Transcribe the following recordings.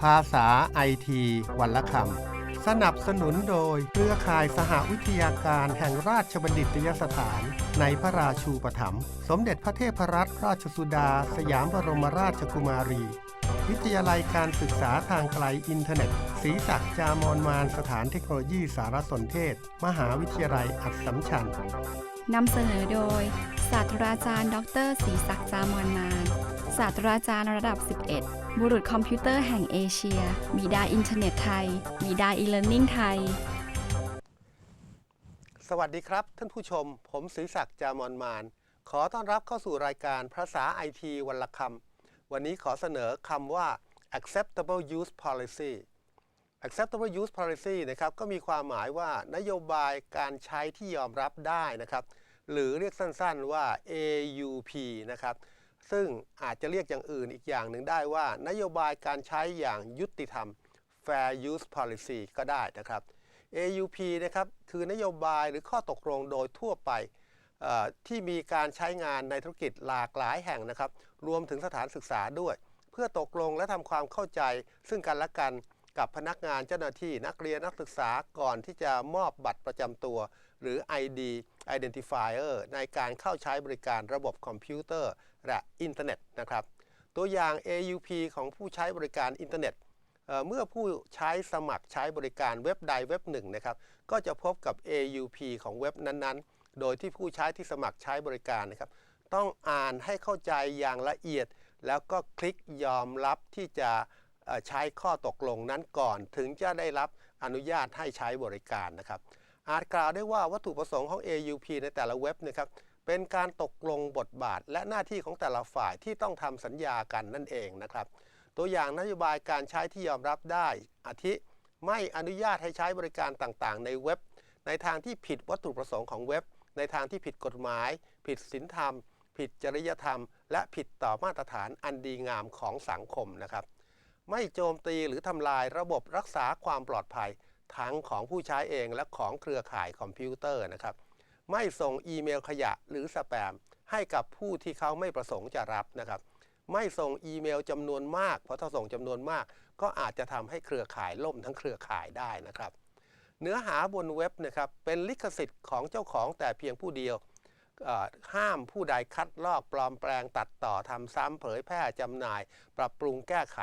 ภาษาไอทีวันละคำ สนับสนุนโดยเครือข่ายสหวิทยาการแห่งราชบัณฑิตยสถานในพระราชูปถัมภ์สมเด็จพระเทพรัตนราชสุดา สยามบรมราชกุมารี วิทยาลัยการศึกษาทางไกลอินเทอร์เน็ต ศรีศักดิ์จามอนมานสถานเทคโนโลยีสารสนเทศ มหาวิทยาลัยอัสสัมชัญนำเสนอโดยศาสตราจารย์ ดรศรีศักดิ์จามอนมาน ศาสตราจารย์ระดับ 11 บุรุษคอมพิวเตอร์แห่งเอเชีย บิดาอินเทอร์เน็ตไทย บิดาอีเล r n นิ่งไทย สวัสดีครับ ท่านผู้ชม ผมศรีศักดิ์จามอนมาน ขอต้อนรับเข้าสู่รายการภาษาไอทีวันละคำ วันนี้ขอเสนอคำว่า acceptable use policy acceptable use policy นะครับก็มีความหมายว่านโยบายการใช้ที่ยอมรับได้นะครับ หรือเรียกสั้นๆว่า AUP นะครับ ซึ่งอาจจะเรียกอย่างอื่นอีกอย่างหนึ่งได้ว่า นโยบายการใช้อย่างยุติธรรม fair use policy ก็ได้นะครับ AUP นะครับคือนโยบายหรือข้อตกลงโดยทั่วไปที่มีการใช้งานในธุรกิจหลากหลายแห่งนะครับ รวมถึงสถานศึกษาด้วย เพื่อตกลงและทำความเข้าใจ ซึ่งกันและกันกับพนักงานเจ้าหน้าที่นักเรียนนักศึกษาก่อนที่จะมอบบัตรประจำตัว หรือ ID Identifier ในการเข้าใช้บริการระบบคอมพิวเตอร์และอินเทอร์เน็ตนะครับตัวอย่าง AUP ของผู้ใช้บริการอินเทอร์เน็ตเมื่อผู้ใช้สมัครใช้บริการเว็บใดเว็บหนึ่งนะครับก็จะพบกับ AUP ของเว็บนั้นๆ โดยที่ผู้ใช้ที่สมัครใช้บริการนะครับต้องอ่านให้เข้าใจอย่างละเอียด แล้วก็คลิกยอมรับที่จะใช้ข้อตกลงนั้นก่อน ถึงจะได้รับอนุญาตให้ใช้บริการนะครับ อาจกล่าวได้ว่าวัตถุประสงค์ของ AUP ในแต่ละเว็บนะครับเป็นการตกลงบทบาทและหน้าที่ของแต่ละฝ่ายที่ต้องทำสัญญากันนั่นเองนะครับ ตัวอย่างนโยบายการใช้ที่ยอมรับได้ อาทิ ไม่อนุญาตให้ใช้บริการต่างๆ ในเว็บ ในทางที่ผิดวัตถุประสงค์ของเว็บ ในทางที่ผิดกฎหมาย ผิดศีลธรรม ผิดจริยธรรม และผิดต่อมาตรฐานอันดีงามของสังคมนะครับ ไม่โจมตีหรือทำลายระบบรักษาความปลอดภัย ทั้งของผู้ใช้เองและของเครือข่ายคอมพิวเตอร์นะครับ ไม่ส่งอีเมลขยะหรือสแปมให้กับผู้ที่เขาไม่ประสงค์จะรับนะครับ ไม่ส่งอีเมลจำนวนมาก เพราะถ้าส่งจำนวนมาก ก็อาจจะทำให้เครือข่ายล่มทั้งเครือข่ายได้นะครับ เนื้อหาบนเว็บนะครับเป็นลิขสิทธิ์ของเจ้าของแต่เพียงผู้เดียวห้ามผู้ใดคัดลอกปลอมแปลงตัดต่อทำซ้ำเผยแพร่จำหน่าย ปรับปรุงแก้ไข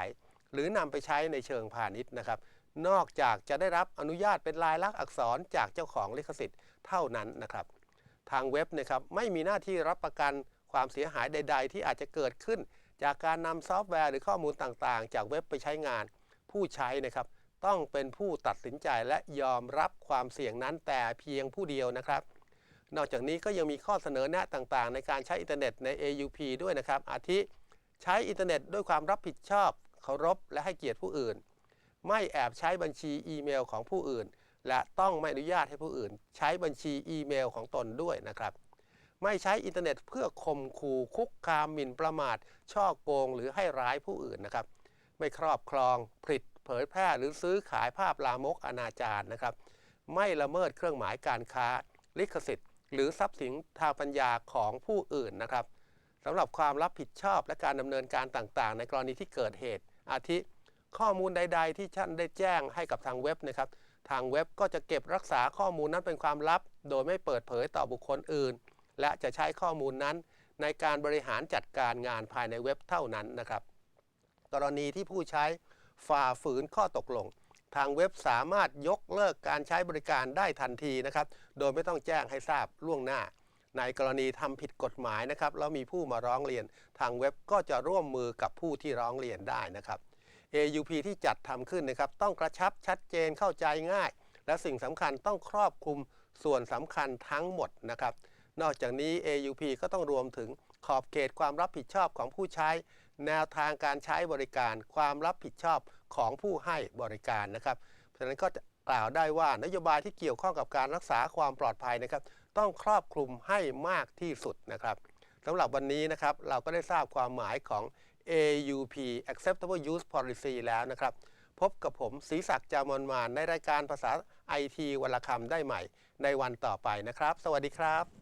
หรือนำไปใช้ในเชิงพาณิชย์นะครับ นอกจากจะได้รับอนุญาตเป็นลายลักษณ์อักษรจากเจ้าของลิขสิทธิ์เท่านั้นนะครับ ทางเว็บนะครับไม่มีหน้าที่รับประกันความเสียหายใด ๆ ที่อาจจะเกิดขึ้น จากการนำซอฟต์แวร์หรือข้อมูลต่างๆ จากเว็บไปใช้งาน ผู้ใช้นะครับ ต้องเป็นผู้ตัดสินใจและยอมรับความเสี่ยงนั้นแต่เพียงผู้เดียวนะครับ นอกจากนี้ก็ยังมีข้อเสนอแนะต่างๆ ในการใช้อินเทอร์เน็ตใน AUP ด้วยนะครับ อาทิ ใช้อินเทอร์เน็ตด้วยความรับผิดชอบเคารพและให้เกียรติผู้อื่น ไม่แอบใช้บัญชีอีเมลของผู้อื่น และต้องไม่อนุญาตให้ผู้อื่น ใช้บัญชีอีเมลของตนด้วยนะครับ ไม่ใช้อินเทอร์เน็ตเพื่อข่มขู่คุกคามหมิ่นประมาท ช่อโกงหรือให้ร้ายผู้อื่นนะครับ ไม่ครอบครองผลิตเผยแพร่หรือซื้อขายภาพลามกอนาจารนะครับ ไม่ละเมิดเครื่องหมายการค้า ลิขสิทธิ์ หรือทรัพย์สินทางปัญญาของผู้อื่นนะครับสำหรับความรับผิดชอบและการดำเนินการต่างๆ ในกรณีที่เกิดเหตุอาทิ ข้อมูลใด ๆ ที่ท่านได้แจ้งให้กับทางเว็บนะครับ ทางเว็บก็จะเก็บรักษาข้อมูลนั้นเป็นความลับ โดยไม่เปิดเผยต่อบุคคลอื่น และจะใช้ข้อมูลนั้น ในการบริหารจัดการงานภายในเว็บเท่านั้นนะครับ กรณีที่ผู้ใช้ฝ่าฝืนข้อตกลง ทางเว็บสามารถยกเลิกการใช้บริการได้ทันทีนะครับ โดยไม่ต้องแจ้งให้ทราบล่วงหน้า ในกรณีทำผิดกฎหมายนะครับแล้วมีผู้มาร้องเรียน ทางเว็บก็จะร่วมมือกับผู้ที่ร้องเรียนได้นะครับ AUP ที่จัดทำขึ้นนะครับ ต้องกระชับชัดเจนเข้าใจง่าย และสิ่งสำคัญต้องครอบคลุมส่วนสำคัญทั้งหมดนะครับ นอกจากนี้ AUP ก็ต้องรวมถึงขอบเขตความรับผิดชอบของผู้ใช้ แนวทางการใช้บริการ ความรับผิดชอบของผู้ให้บริการนะครับ เพราะฉะนั้นก็จะกล่าวได้ว่านโยบายที่เกี่ยวข้องกับการรักษาความปลอดภัยนะครับ ต้องครอบคลุมให้มากที่สุดนะครับสำหรับวันนี้นะครับเราก็ได้ทราบความหมายของ AUP Acceptable Use Policy แล้วนะครับ พบกับผมศรีศักดิ์จามนมานในรายการภาษาไอทีวันละคำได้ใหม่ในวันต่อไปนะครับ สวัสดีครับ